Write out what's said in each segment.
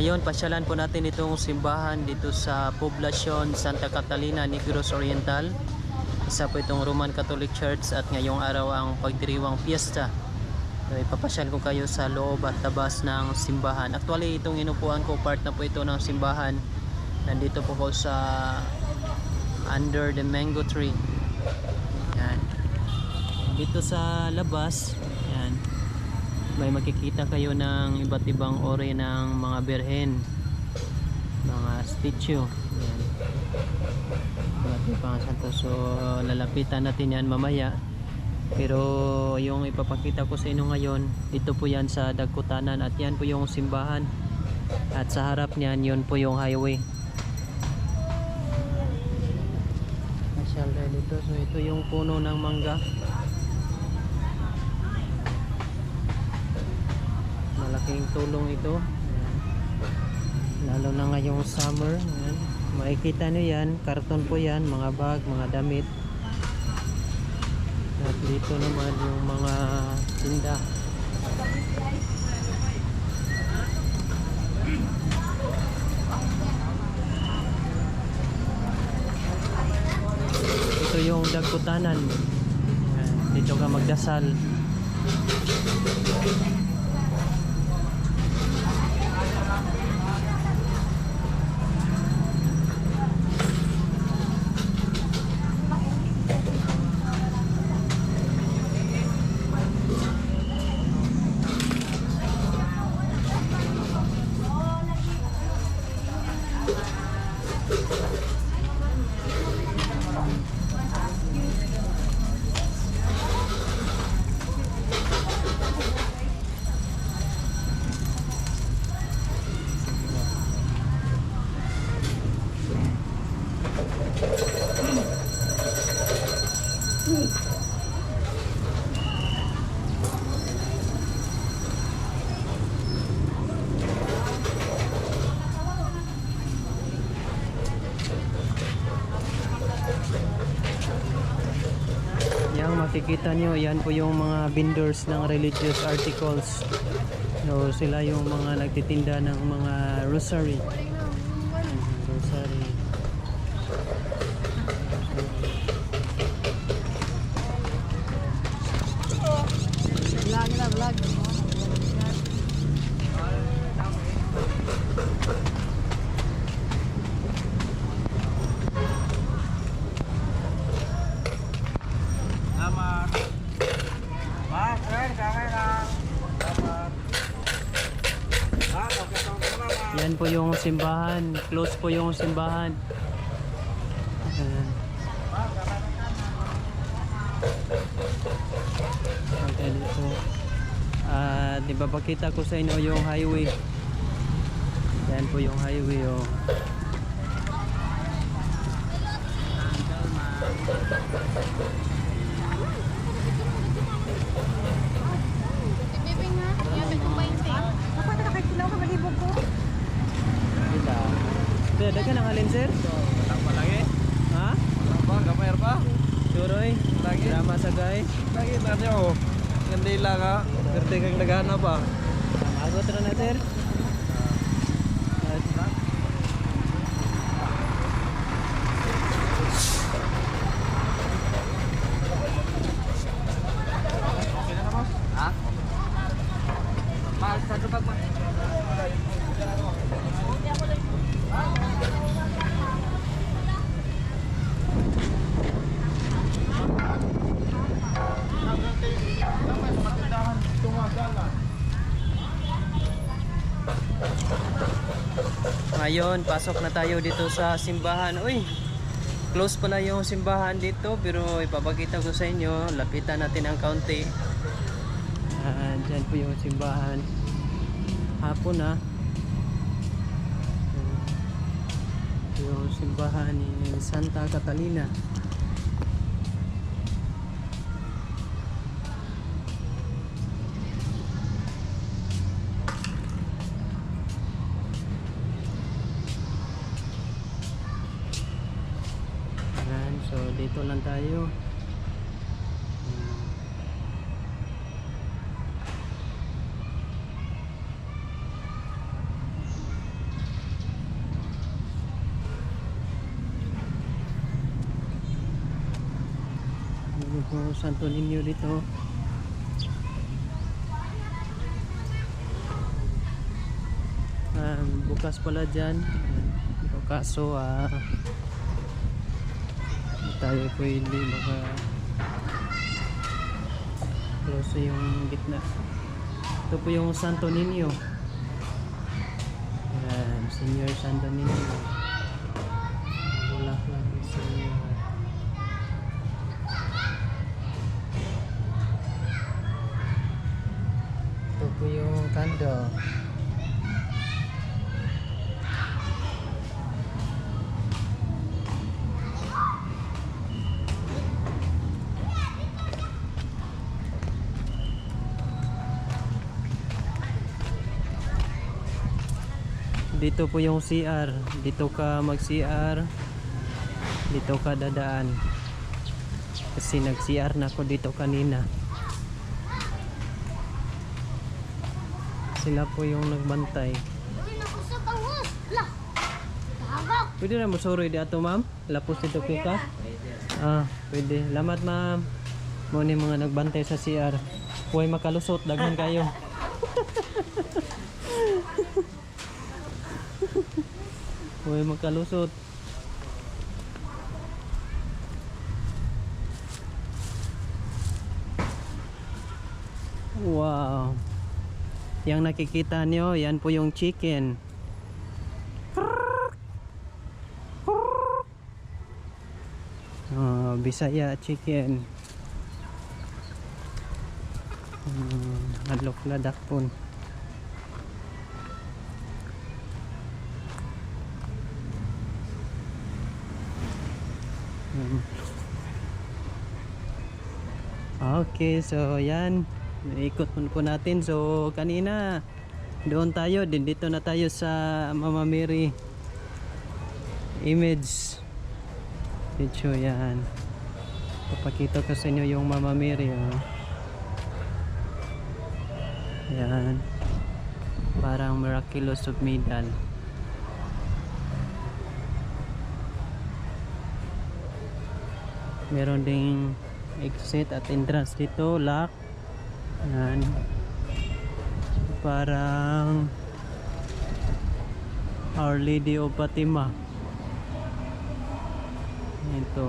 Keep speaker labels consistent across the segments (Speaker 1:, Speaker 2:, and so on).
Speaker 1: ngayon, pasyalan po natin itong simbahan dito sa poblasyon Santa Catalina, Negros Oriental. Isa po itong Roman Catholic Church at ngayong araw ang pagdiriwang fiesta. So, ipapasyal ko kayo sa loob at tabas ng simbahan. Actually, itong inupuan ko, part na po ito ng simbahan. Nandito po ko sa under the mango tree. Yan. Dito sa labas, may makikita kayo ng iba't ibang ori ng mga berhen mga statue. Yan iba't ibang santo. So lalapitan natin yan mamaya. Pero yung ipapakita ko sa inyo ngayon dito po yan sa Dagkutanan at yan po yung simbahan. At sa harap niyan yun po yung highway. Masyal dito. So ito yung puno ng mangga malaking tulong ito. Lalo na ngayong summer Ayan. makikita nyo yan karton po yan mga bag, mga damit. At dito naman yung mga tinda. Ito yung dagkutanan dito ka magdasal Yang makikita nyo, yan po yung mga vendors ng religious articles. So, sila yung mga nagtitinda ng mga rosary. Po yung simbahan. Close po yung simbahan. Ayan. Okay, dito. At ipapakita ko sa inyo yung highway. Yan po yung highway oh.
Speaker 2: Bibing nga. Yan, may kumain Dapat nakakailaw ka malibog ko.
Speaker 1: Kita. Kaya dagan ang alin sir?
Speaker 3: Ang palagi.
Speaker 1: Ha?
Speaker 3: Apa, gamay pa?
Speaker 1: Suroy?
Speaker 3: Lagi.
Speaker 1: Drama sa guy?
Speaker 3: Lagi tanya oh. Kandila ka. Gerti kang nagana ba?
Speaker 1: Agot na na sir. At
Speaker 3: Okay na na, boss? Ha? Mas, sa pa pa.
Speaker 1: Ngayon, pasok na tayo dito sa simbahan. Uy, close pa na yung simbahan dito pero ipapakita ko sa inyo. Lapitan natin ang kaunti. Ah, dyan po yung simbahan. Hapon na. Yung simbahan ni Santa Catalina. dito lang tayo. Ano Ko Santo Niño dito? Um, bukas pala dyan. Um, kaso ah uh, tayo pwede baka close yung gitna. Ito po yung Santo Niño. Yan, Senior Santo Niño. Bulaklak ni Senior. Ito po yung candle. Dito po yung CR. Dito ka mag-CR. Dito ka dadaan. Kasi nag-CR na ako dito kanina. Sila po yung nagbantay. Pwede na mo sorry di ato ma'am? Lapos dito po ka? Ah, pwede. Lamat ma'am. Mo ni mga nagbantay sa CR. Huwag makalusot, daghan kayo. Huwag makalusot. Wow. Yang nakikita nyo, yan po yung chicken. Ah, Bisaya chicken. Hmm, adlok ladak pun. Okay, so yan. Ikot po, natin. So, kanina, doon tayo. Din dito na tayo sa Mama Mary image picture yan papakita ko sa inyo yung Mama Mary oh. yan parang miraculous of Midan meron ding exit at entrance dito lock yan parang Our Lady of Fatima ito.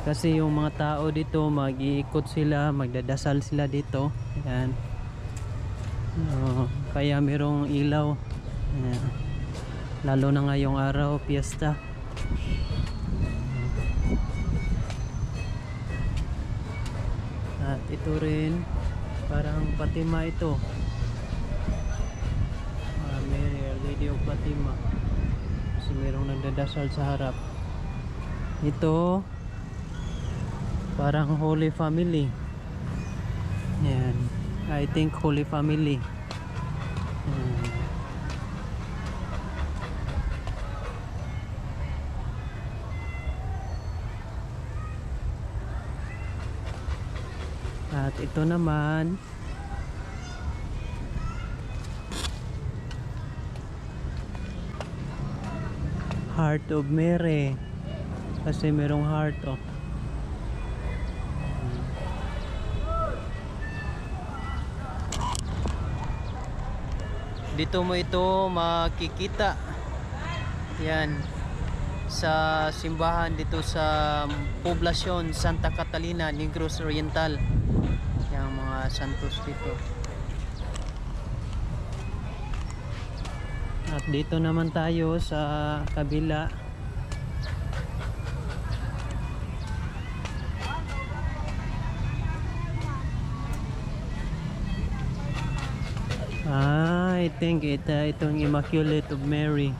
Speaker 1: Kasi yung mga tao dito, mag-iikot sila, magdadasal sila dito. Ayan. Oo, kaya merong ilaw. Ayan. Lalo na ngayong araw, piyesta. At ito rin, parang Fatima ito. Ah, Mary, Lady of Fatima. Kasi merong nagdadasal sa harap. Ito, parang Holy Family. Yan. I think Holy Family. Ito naman, Heart of Mary. Kasi merong heart oh. Dito mo ito makikita. Yan. Sa simbahan dito sa poblasyon Santa Catalina, Negros Oriental. Santos dito. At dito naman tayo sa kabila. Ah, I think it, uh, itong Immaculate of Mary.